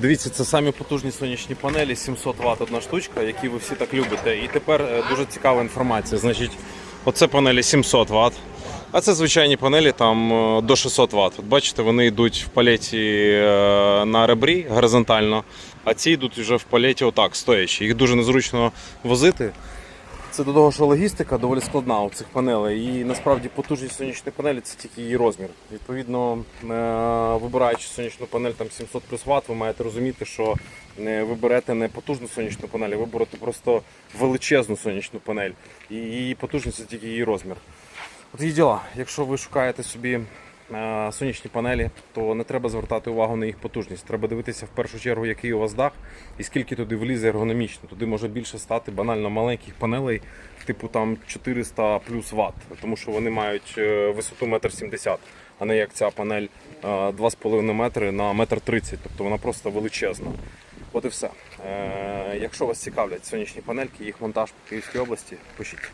Дивіться, це самі потужні сонячні панелі, 700 Вт одна штучка, які ви всі так любите. І тепер е, дуже цікава інформація. Значить, оце панелі 700 Вт, а це звичайні панелі там е, до 600 Вт. От бачите, вони йдуть в палеті е, на ребрі горизонтально, а ці йдуть вже в палеті отак, стоячи. Їх дуже незручно возити. Це до того, що логістика доволі складна у цих панелей. І насправді потужність сонячної панелі це тільки її розмір. Відповідно, вибираючи сонячну панель там 700 плюс Вт, ви маєте розуміти, що ви берете не потужну сонячну панель, а ви берете просто величезну сонячну панель. І її потужність це тільки її розмір. От її діла. Якщо ви шукаєте собі е, сонячні панелі, то не треба звертати увагу на їх потужність. Треба дивитися в першу чергу, який у вас дах і скільки туди влізе ергономічно. Туди може більше стати банально маленьких панелей, типу там 400 плюс ватт, тому що вони мають е, висоту 1,70 м, а не як ця панель е, 2,5 метри на 1,30 м, тобто вона просто величезна. От і все. Е, Якщо вас цікавлять сонячні панельки, їх монтаж по Київській області, пишіть.